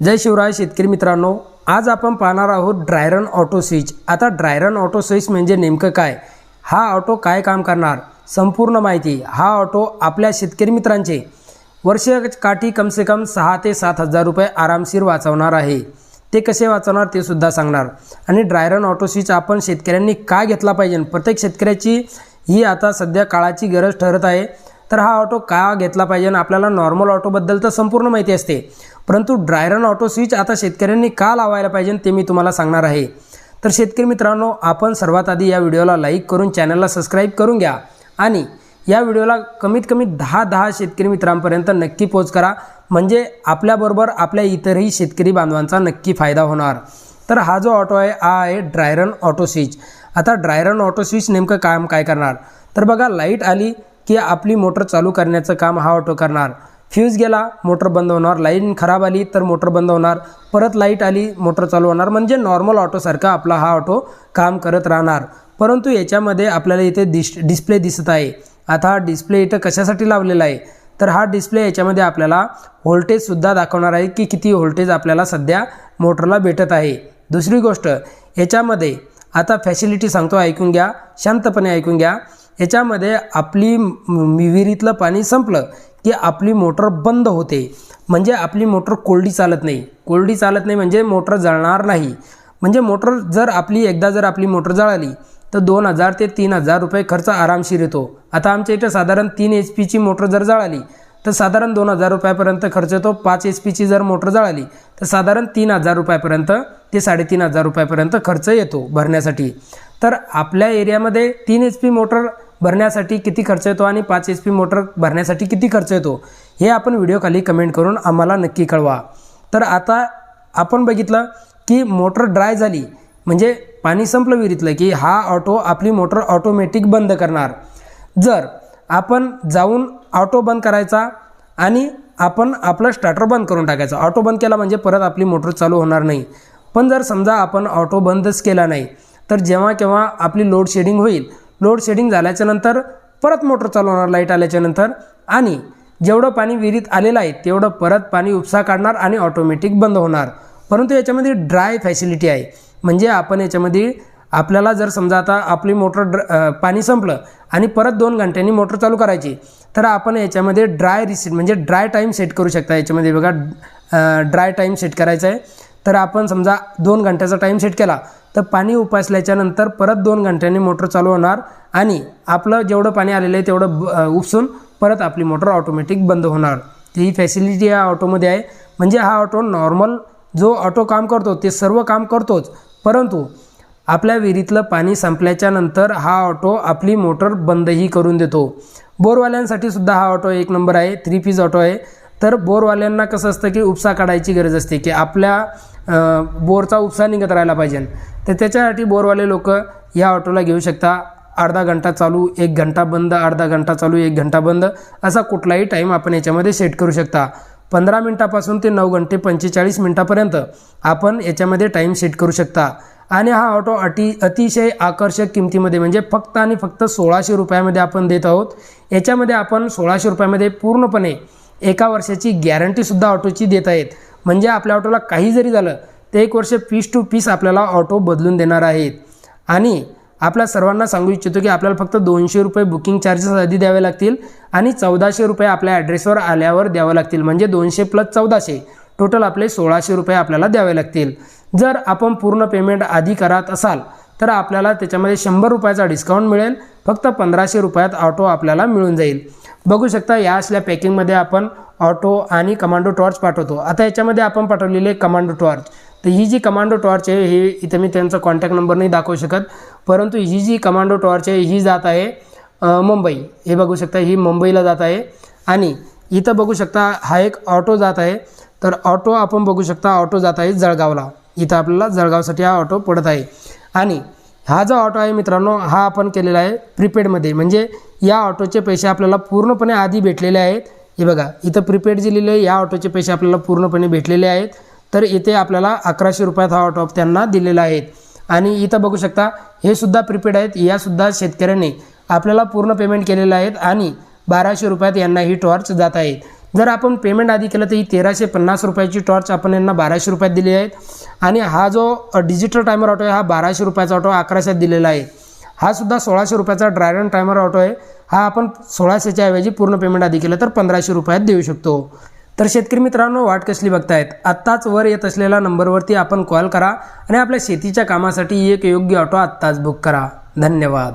जय शिवराय शेतकरी मित्रांनो आज आपण पाहणार आहोत ड्रायरन ऑटो स्विच. आता ड्रायरन ऑटो स्विच म्हणजे नेमकं काय? हा ऑटो काय काम करणार? संपूर्ण माहिती हा ऑटो आपल्या शेतकरी मित्रांचे. वर्षकाठी कमसे कम सहा ते सात हजार रुपये आरामशीर वाचवणार आहे. ते कसे वाचवणार ते सुद्धा सांगणार. आणि ड्रायरन ऑटो स्विच आपण शेतकऱ्यांनी का घेतला पाहिजे? प्रत्येक शेतकऱ्याची ही आता सध्या काळाची गरज ठरत आहे. तर हा ऑटो का घेतला पाहिजे आणि आपल्याला नॉर्मल ऑटोबद्दल तर संपूर्ण माहिती असते. परंतु ड्रायरन ऑटो स्विच आता शेतकऱ्यांनी का लावायला पाहिजे ते मी तुम्हाला सांगणार आहे. तर शेतकरी मित्रांनो आपण सर्वात आधी या व्हिडिओला लाईक करून चॅनलला सबस्क्राईब करून घ्या आणि या व्हिडिओला कमीत कमी दहा दहा शेतकरी मित्रांपर्यंत नक्की पोच करा. म्हणजे आपल्याबरोबर आपल्या इतरही शेतकरी बांधवांचा नक्की फायदा होणार. तर हा जो ऑटो आहे हा आहे ड्रायरन ऑटो स्विच आता ड्रायरन ऑटो स्विच नेमकं काम काय करणार? तर बघा लाइट आली की आपली मोटर चालू करण्याचं काम हा ऑटो करणार. फ्यूज गेला मोटर बंद होणार. लाईन खराब आली तर मोटर बंद होणार. परत लाइट आली मोटर चालू होणार. म्हणजे नॉर्मल ऑटोसारखा आपला हा ऑटो काम करत राहणार. परंतु याच्यामध्ये आपल्याला इथे डिस डिस्प्ले दिसत आहे. आता हा डिस्प्ले इथं कशासाठी लावलेला आहे? तर हा डिस्प्ले याच्यामध्ये आपल्याला व्होल्टेजसुद्धा दाखवणार आहे की किती व्होल्टेज आपल्याला सध्या मोटरला भेटत आहे. दुसरी गोष्ट याच्यामध्ये आता फॅसिलिटी सांगतो ऐकून घ्या. शांतपणे ऐकून घ्या. याच्यामध्ये आपली विहिरीतलं पाणी संपलं की आपली मोटर बंद होते. म्हणजे आपली मोटर कोरडी चालत नाही. कोरडी चालत नाही म्हणजे मोटर जळणार नाही. म्हणजे मोटर जर आपली एकदा जर आपली मोटर जळाली तर दोन हजार ते तीन हजार रुपये खर्च आरामशीर येतो. आता आमच्या इथं साधारण तीन एच पीची मोटर जर जळाली तर साधारण दोन हजार रुपयापर्यंत खर्च येतो. पाच एच पीची जर मोटर जळाली तर साधारण तीन हजार रुपयापर्यंत ते साडेतीन हजार रुपयापर्यंत खर्च येतो भरण्यासाठी. तर आपल्या एरियामध्ये तीन एच पी मोटर भरण्यासाठी किती खर्च येतो आणि पाच एच पी मोटर भरण्यासाठी किती खर्च येतो हे आपण व्हिडिओ खाली कमेंट करून आम्हाला नक्की कळवा. तर आता आपण बघितलं की मोटर ड्राय झाली म्हणजे पाणी संपलं विहिरीतलं की हा ऑटो आपली मोटर ऑटोमॅटिक बंद करणार. जर आपण जाऊन ऑटो बंद करायचा आणि आपण आपलं स्टार्टर बंद करून टाकायचं. ऑटो बंद केला म्हणजे परत आपली मोटर चालू होणार नाही. पण जर समजा आपण ऑटो बंदच केला नाही तर जेव्हा केव्हा आपली लोड शेडिंग होईल लोड शेडिंग झाल्याच्यानंतर परत मोटर चालू होणार लाइट आल्याच्यानंतर. आणि जेवढं पाणी विहिरीत आलेलं आहे तेवढं परत पाणी उपसा काढणार आणि ऑटोमॅटिक बंद होणार. परंतु याच्यामध्ये ड्राय फॅसिलिटी आहे. म्हणजे आपण याच्यामध्ये आपल्याला जर समजा आता आपली मोटर ड्र पाणी संपलं आणि परत दोन घंट्यांनी मोटर चालू करायची तर आपण याच्यामध्ये ड्राय रिसीट म्हणजे ड्राय टाईम सेट करू शकता. याच्यामध्ये बघा ड्राय टाईम सेट करायचा आहे. तर आपण समजा दोन घंट्याचा टाईम सेट केला तर पाणी उपासल्याच्यानंतर परत दोन घंट्यांनी मोटर चालू होणार आणि आपलं जेवढं पाणी आलेलं आहे तेवढं ब- उपसून परत आपली मोटर ऑटोमॅटिक बंद होणार. ही फॅसिलिटी या ऑटोमध्ये आहे. म्हणजे हा ऑटो नॉर्मल जो ऑटो काम करतो ते सर्व काम करतोच. परंतु आपल्या विहिरीतलं पाणी संपल्याच्या नंतर हा ऑटो आपली मोटर बंदही करून देतो. बोरवाल्यांसाठी सुद्धा हा ऑटो एक नंबर आहे. थ्री पीज ऑटो आहे. तर बोरवाल्यांना कसं असतं की उपसा काढायची गरज असते की आपल्या बोरचा उपसा निघत राहायला पाहिजे. तर त्याच्यासाठी बोरवाले लोक या ऑटोला घेऊ शकता. अर्धा घंटा चालू एक घंटा बंद अर्धा घंटा चालू एक घंटा बंद असा कुठलाही टाईम आपण याच्यामध्ये सेट करू शकता. पंधरा मिनटापासून ते नऊ घंटे पंचेचाळीस मिनटापर्यंत आपण याच्यामध्ये टाईम सेट करू शकता. आणि हा ऑटो अति अतिशय आकर्षक किमतीमध्ये म्हणजे फक्त आणि फक्त सोळाशे रुपयामध्ये आपण देत आहोत. याच्यामध्ये आपण सोळाशे रुपयामध्ये पूर्णपणे एका वर्षाची गॅरंटीसुद्धा ऑटोची देत आहेत. म्हणजे आपल्या ऑटोला काही जरी झालं ते एक वर्ष पीस टू पीस आपल्याला ऑटो बदलून देणार आहेत. आणि आपल्या सर्वांना सांगू इच्छितो की आपल्याला फक्त दोनशे रुपये बुकिंग चार्जेस आधी द्यावे लागतील आणि चौदाशे रुपये आपल्या ॲड्रेसवर आल्यावर द्यावं लागतील. म्हणजे दोनशे प्लस चौदाशे. टोटल आपले सोळाशे रुपये आपल्याला द्यावे लागतील. जर आपण पूर्ण पेमेंट आधी करत असाल तर आपल्याला त्याच्यामध्ये शंभर रुपयाचा डिस्काउंट मिळेल. फक्त पंधराशे रुपयात ऑटो आपल्याला मिळून जाईल. बघू शकता या असल्या पॅकिंगमध्ये आपण ऑटो आणि कमांडो टॉर्च पाठवतो. आता याच्यामध्ये आपण पाठवलेले कमांडो टॉर्च तर ही जी कमांडो टॉर्च आहे हे इथं मी त्यांचा कॉन्टॅक्ट नंबर नाही दाखवू शकत. परंतु ही जी कमांडो टॉर्च आहे ही जात आहे मुंबई. हे बघू शकता ही मुंबईला जात आहे. आणि इथं बघू शकता हा एक ऑटो जात आहे. तर ऑटो आपण बघू शकता ऑटो जात आहे जळगावला. इथं आपल्याला जळगावसाठी हा ऑटो पडत आहे. आणि हा जो ऑटो आहे मित्रांनो हा आपण केलेला आहे प्रीपेडमध्ये म्हणजे या ऑटोचे पैसे आपल्याला पूर्णपणे आधी भेटलेले आहेत. हे बघा इथं प्रीपेड जे आहे या ऑटोचे पैसे आपल्याला पूर्णपणे भेटलेले आहेत. तर इथे आपल्याला अकराशे रुपयात हा ऑटो त्यांना दिलेला आहे. आणि इथं बघू शकता हे सुद्धा प्रीपेड आहेत यासुद्धा शेतकऱ्यांनी आपल्याला पूर्ण पेमेंट केलेलं आहेत आणि बाराशे रुपयात यांना ही टॉर्च जात आहेत. जर आपण पेमेंट आधी केलं तर ही तेराशे पन्नास रुपयाची टॉर्च आपण यांना बाराशे रुपयात दिली आहे आणि हा जो डिजिटल टायमर ऑटो आहे हा बाराशे रुपयाचा ऑटो अकराशेत दिलेला आहे. हा सुद्धा सोळाशे रुपयाचा ड्रायरन टायमर ऑटो आहे. हा आपण सोळाशेच्या ऐवजी पूर्ण पेमेंट आधी केलं तर पंधराशे रुपयात देऊ शकतो. तर शेतकरी मित्रांनो वाट कसली बघतायत? आत्ताच वर येत असलेल्या नंबरवरती आपण कॉल करा आणि आपल्या शेतीच्या कामासाठी एक योग्य ऑटो आत्ताच बुक करा. धन्यवाद.